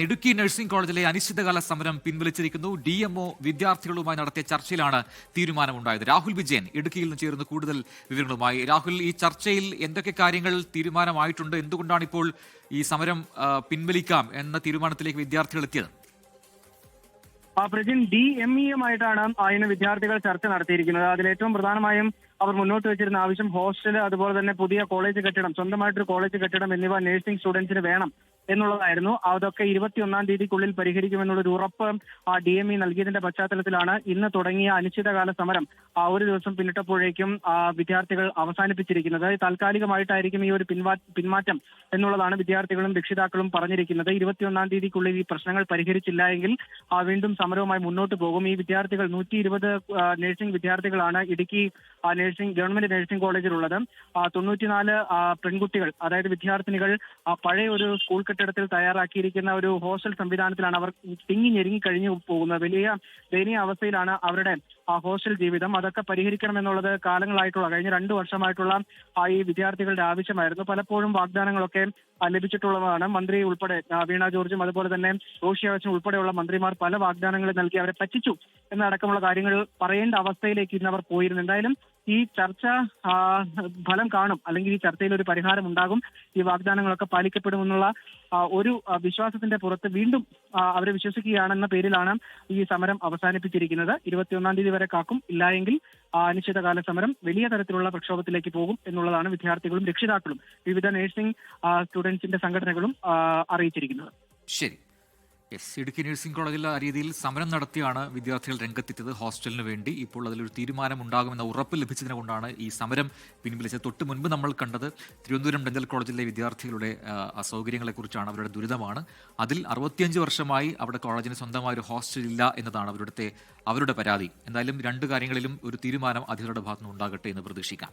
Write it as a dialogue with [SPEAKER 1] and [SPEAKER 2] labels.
[SPEAKER 1] Idukki nursing കോളേജിലെ അനിശ്ചിതകാല സമരം പിൻവലിച്ചിരിക്കുന്നു. ഡി എം ഒ വിദ്യാർത്ഥികളുമായി നടത്തിയ ചർച്ചയിലാണ് തീരുമാനമുണ്ടായത്. രാഹുൽ വിജയൻ ഇടുക്കിയിൽ നിന്ന് ചേരുന്ന കൂടുതൽ വിവരങ്ങളുമായി. രാഹുൽ ഈ ചർച്ചയിൽ എന്തൊക്കെ കാര്യങ്ങൾ തീരുമാനമായിട്ടുണ്ട്? എന്തുകൊണ്ടാണ് ഇപ്പോൾ ഈ സമരം പിൻവലിക്കാം എന്ന തീരുമാനത്തിലേക്ക് വിദ്യാർത്ഥികൾ എത്തിയത്?
[SPEAKER 2] പ്രജിൻ ഡി എം ഇ എമായിട്ടാണ് അതിന് വിദ്യാർത്ഥികൾ ചർച്ച നടത്തിയിരിക്കുന്നത്. അതിൽ ഏറ്റവും പ്രധാനമായും അവർ മുന്നോട്ട് വെച്ചിരുന്ന ആവശ്യം ഹോസ്റ്റൽ അതുപോലെ തന്നെ പുതിയ കോളേജ് കെട്ടിടം സ്വന്തമായിട്ടൊരു കോളേജ് കെട്ടിടം എന്നിവ നഴ്സിംഗ് സ്റ്റുഡൻസിന് വേണം. എന്നുള്ളതായിരുന്നു. അതൊക്കെ ഇരുപത്തിയൊന്നാം തീയതിക്കുള്ളിൽ പരിഹരിക്കുമെന്നുള്ളൊരു ഉറപ്പ് ആ ഡി എം ഇ നൽകിയതിന്റെ പശ്ചാത്തലത്തിലാണ് ഇന്ന് തുടങ്ങിയ അനിശ്ചിതകാല സമരം. ആ ഒരു ദിവസം പിന്നിട്ടപ്പോഴേക്കും ആ വിദ്യാർത്ഥികൾ അവസാനിപ്പിച്ചിരിക്കുന്നത്. താൽക്കാലികമായിട്ടായിരിക്കും ഈ ഒരു പിന്മാറ്റം എന്നുള്ളതാണ് വിദ്യാർത്ഥികളും രക്ഷിതാക്കളും പറഞ്ഞിരിക്കുന്നത്. ഇരുപത്തിയൊന്നാം തീയതിക്കുള്ളിൽ ഈ പ്രശ്നങ്ങൾ പരിഹരിച്ചില്ല എങ്കിൽ ആ വീണ്ടും സമരവുമായി മുന്നോട്ട് പോകും. ഈ വിദ്യാർത്ഥികൾ നൂറ്റി ഇരുപത് നഴ്സിംഗ് വിദ്യാർത്ഥികളാണ് ഇടുക്കി നഴ്സിംഗ് ഗവൺമെന്റ് നഴ്സിംഗ് കോളേജിലുള്ളത്. തൊണ്ണൂറ്റിനാല് പെൺകുട്ടികൾ അതായത് വിദ്യാർത്ഥിനികൾ പഴയ ഒരു സ്കൂൾ കെട്ടിടത്തിൽ തയ്യാറാക്കിയിരിക്കുന്ന ഒരു ഹോസ്റ്റൽ സംവിധാനത്തിലാണ് അവർ തിങ്ങി ഞെരുങ്ങി കഴിഞ്ഞു പോകുന്നത്. വലിയ ദയനീയ അവസ്ഥയിലാണ് അവരുടെ ആ ഹോസ്റ്റൽ ജീവിതം. അതൊക്കെ പരിഹരിക്കണം എന്നുള്ളത് കാലങ്ങളായിട്ടുള്ള കഴിഞ്ഞ രണ്ടു വർഷമായിട്ടുള്ള ആ ഈ വിദ്യാർത്ഥികളുടെ ആവശ്യമായിരുന്നു. പലപ്പോഴും വാഗ്ദാനങ്ങളൊക്കെ ലഭിച്ചിട്ടുള്ളതാണ്. മന്ത്രി ഉൾപ്പെടെ വീണ ജോർജും അതുപോലെ തന്നെ റോഷി ഉൾപ്പെടെയുള്ള മന്ത്രിമാർ പല വാഗ്ദാനങ്ങൾ നൽകി അവരെ പറ്റിച്ചു എന്നടക്കമുള്ള കാര്യങ്ങൾ പറയേണ്ട അവസ്ഥയിലേക്ക് ഇന്ന് അവർ പോയിരുന്നു എന്തായാലും ഈ ചർച്ച ഫലം കാണും. അല്ലെങ്കിൽ ഈ ചർച്ചയിൽ ഒരു പരിഹാരം ഉണ്ടാകും. ഈ വാഗ്ദാനങ്ങളൊക്കെ പാലിക്കപ്പെടുമെന്നുള്ള ഒരു വിശ്വാസത്തിന്റെ പുറത്ത് വീണ്ടും അവരെ വിശ്വസിക്കുകയാണെന്ന പേരിലാണ് ഈ സമരം അവസാനിപ്പിച്ചിരിക്കുന്നത്. ഇരുപത്തിയൊന്നാം തീയതി വരെ കാക്കും. ഇല്ലായെങ്കിൽ അനിശ്ചിതകാല സമരം വലിയ തരത്തിലുള്ള പ്രക്ഷോഭത്തിലേക്ക് പോകും എന്നുള്ളതാണ് വിദ്യാർത്ഥികളും രക്ഷിതാക്കളും വിവിധ നഴ്സിംഗ് സ്റ്റുഡൻസിന്റെ സംഘടനകളും അറിയിച്ചിരിക്കുന്നത്.
[SPEAKER 1] ശരി. യെസ് ഇടുക്കി നഴ്സിംഗ് കോളേജിൽ ആ രീതിയിൽ സമരം നടത്തിയാണ് വിദ്യാർത്ഥികൾ രംഗത്തെത്തിയത്. ഹോസ്റ്റലിന് വേണ്ടി ഇപ്പോൾ അതിലൊരു തീരുമാനം ഉണ്ടാകുമെന്ന ഉറപ്പ് ലഭിച്ചതിനെ കൊണ്ടാണ് ഈ സമരം പിൻവലിച്ചത്. തൊട്ട് മുൻപ് നമ്മൾ കണ്ടത് തിരുവനന്തപുരം ഡെന്റൽ കോളേജിലെ വിദ്യാർത്ഥികളുടെ അസൗകര്യങ്ങളെക്കുറിച്ചാണ് അവരുടെ ദുരിതമാണ്. അതിൽ അറുപത്തിയഞ്ച് വർഷമായി അവിടെ കോളേജിന് സ്വന്തമായ ഒരു ഹോസ്റ്റൽ ഇല്ല എന്നതാണ് അവരുടെ അവരുടെ പരാതി. എന്തായാലും രണ്ട് കാര്യങ്ങളിലും ഒരു തീരുമാനം അധികൃതരുടെ ഭാഗത്തുനിന്ന് ഉണ്ടാകട്ടെ എന്ന് പ്രതീക്ഷിക്കാം.